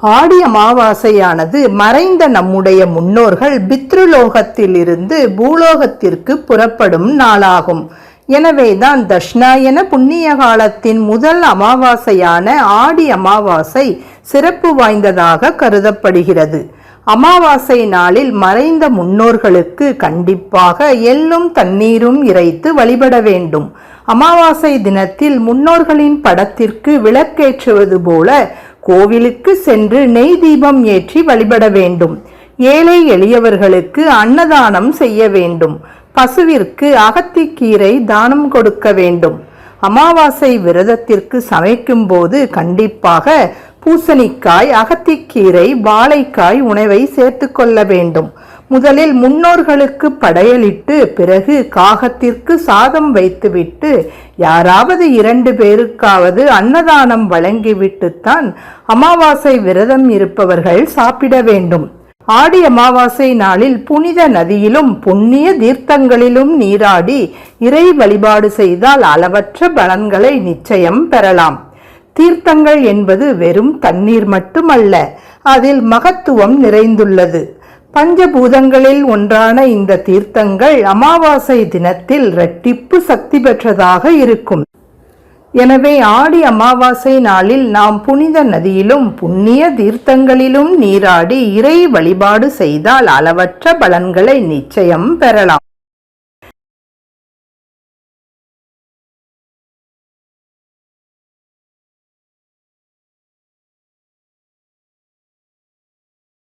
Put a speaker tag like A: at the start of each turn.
A: ஆடி அமாவாசையானது மறைந்த நம்முடைய முன்னோர்கள் பித்ருலோகத்திலிருந்து பூலோகத்திற்கு புறப்படும் நாளாகும். எனவேதான் தட்சிணாயன புண்ணிய காலத்தின் முதல் அமாவாசையான ஆடி அமாவாசை சிறப்பு வாய்ந்ததாக கருதப்படுகிறது. அமாவாசை நாளில் மறைந்த முன்னோர்களுக்கு கண்டிப்பாக எள்ளும் தண்ணீரும் இறைத்து வழிபட வேண்டும். அமாவாசை தினத்தில் முன்னோர்களின் படத்திற்கு விளக்கேற்றுவது போல கோவிலுக்கு சென்று நெய் தீபம் ஏற்றி வழிபட வேண்டும். ஏழை எளியவர்களுக்கு அன்னதானம் செய்ய வேண்டும். பசுவிற்கு அகத்திக்கீரை தானம் கொடுக்க வேண்டும். அமாவாசை விரதத்திற்கு சமைக்கும் போது கண்டிப்பாக பூசணிக்காய் அகத்திக்கீரை வாழைக்காய் உணவை சேர்த்து கொள்ள வேண்டும். முதலில் முன்னோர்களுக்கு படையலிட்டு பிறகு காகத்திற்கு சாதம் வைத்துவிட்டு யாராவது இரண்டு பேருக்காவது அன்னதானம் வழங்கிவிட்டுத்தான் அமாவாசை விரதம் இருப்பவர்கள் சாப்பிட வேண்டும். ஆடி அமாவாசை நாளில் புனித நதியிலும் புண்ணிய தீர்த்தங்களிலும் நீராடி இறை வழிபாடு செய்தால் அளவற்ற பலன்களை நிச்சயம் பெறலாம். தீர்த்தங்கள் என்பது வெறும் தண்ணீர் மட்டுமல்ல அதில் மகத்துவம் நிறைந்துள்ளது. பஞ்சபூதங்களில் ஒன்றான இந்த தீர்த்தங்கள் அமாவாசை தினத்தில் இரட்டிப்பு சக்தி பெற்றதாக இருக்கும். எனவே ஆடி அமாவாசை நாளில் நாம் புனித நதியிலும் புண்ணிய தீர்த்தங்களிலும் நீராடி இறை வழிபாடு செய்தால் அளவற்ற பலன்களை நிச்சயம் பெறலாம்.